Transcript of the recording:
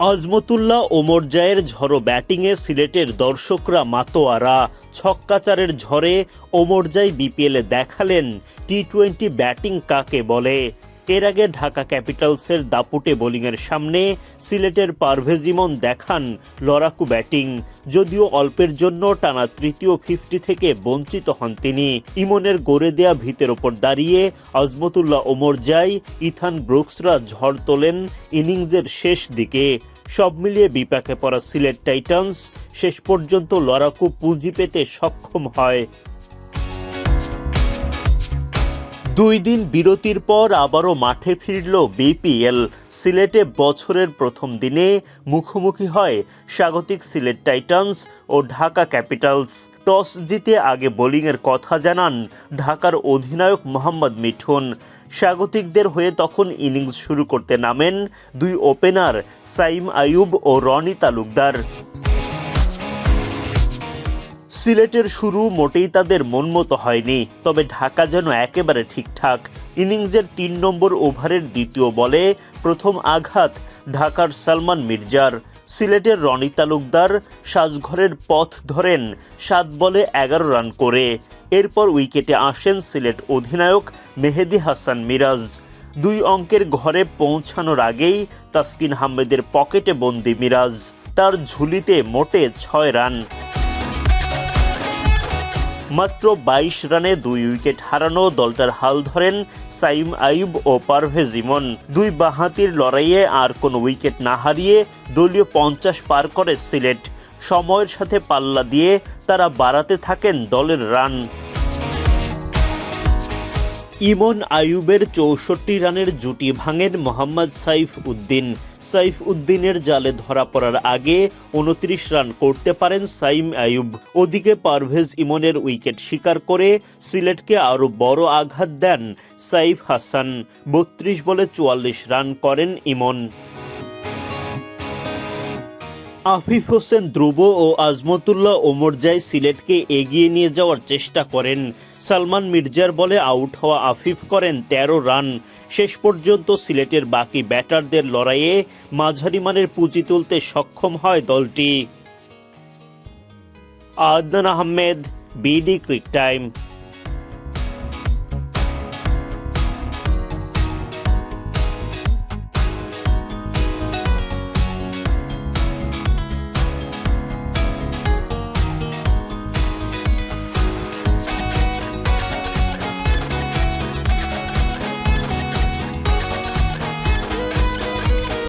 আজমতুল্লাহ ওমর জায়ের ঝড়ো ব্যাটিংয়ে সিলেটের দর্শকরা মাতোয়ারা। ছক্কাচারের ঝড়ে ওমর জাই বিপিএলে দেখালেন টি টোয়েন্টি ব্যাটিং কাকে বলে। এর আগে ঢাকা ক্যাপিটালসের দাপুটে বোলিংয়ের সামনে সিলেটের পারভেজ ইমন দেখান লড়াকু ব্যাটিং, যদিও অল্পের জন্য টানা তৃতীয় ফিফটি থেকে বঞ্চিত হন তিনি। ইমনের গড়ে দেয়া ভিতের ওপর দাঁড়িয়ে আজমতুল্লাহ ওমর জাই, ইথান ব্রুকসরা ঝড় তোলেন ইনিংসের শেষ দিকে। সব মিলিয়ে বিপাকে পড়া সিলেট টাইটান্স, শেষ পর্যন্ত লড়াকু পুঁজি পেতে সক্ষম হয় দুই দিন বিরতির পর আবারও মাঠে ফিরল বিপিএল। সিলেটে বছরের প্রথম দিনে মুখোমুখি হয় স্বাগতিক সিলেট টাইটান্স ও ঢাকা ক্যাপিটালস। টস জিতে আগে বোলিংয়ের কথা জানান ঢাকার অধিনায়ক মোহাম্মদ মিঠুন। স্বাগতিকদের হয়ে তখন ইনিংস শুরু করতে নামেন দুই ওপেনার সাইম আয়ুব ও রনি তালুকদার। সিলেটের শুরু মোটেই তাদের মন মতো হয়নি, তবে ঢাকা যেন একেবারে ঠিকঠাক। ইনিংসের তিন নম্বর ওভারের দ্বিতীয় বলে প্রথম আঘাত ঢাকার সালমান মির্জার। সিলেটের রনি তালুকদার সাজঘরের পথ ধরেন সাত বলে এগারো রান করে। এরপর উইকেটে আসেন সিলেট অধিনায়ক মেহেদি হাসান মিরাজ। দুই অঙ্কের ঘরে পৌঁছানোর আগেই তাসকিন আহমেদের পকেটে বন্দি মিরাজ। তার ঝুলিতে মোটে ছয় রান। মাত্র বাইশ রানে দুই উইকেট হারানো দলটার হাল ধরেন সাইম আইব ও পারভেজ ইমন। দুই বাহাতির লড়াইয়ে আর কোনো উইকেট না হারিয়ে দলীয় পঞ্চাশ পার করে সিলেট। সময়ের সাথে পাল্লা দিয়ে তারা বাড়াতে থাকেন দলের রান। ইমন আয়ুবের চৌষট্টি রানের জুটি ভাঙেন মোহাম্মদ সাইফ উদ্দিন। সাইফ উদ্দিনের জালে ধরা পড়ার আগে উনত্রিশ রান করতে পারেন সাইম আয়ুব। ওদিকে পারভেজ ইমনের উইকেট শিকার করে সিলেটকে আরও বড় আঘাত দেন সাইফ হাসান। বত্রিশ বলে চুয়াল্লিশ রান করেন ইমন। আফিফ হোসেন ধ্রুব ও আজমতুল্লাহ ওমরজাই সিলেটকে এগিয়ে নিয়ে যাওয়ার চেষ্টা করেন। সালমান মির্জার বলে আউট হওয়া আফিফ করেন ১৩ রান। শেষ পর্যন্ত সিলেটের বাকি ব্যাটারদের লড়াইয়ে মাঝারি মানের পুঁজি তুলতে সক্ষম হয় দলটি। Adnan Ahmed, BD cric time.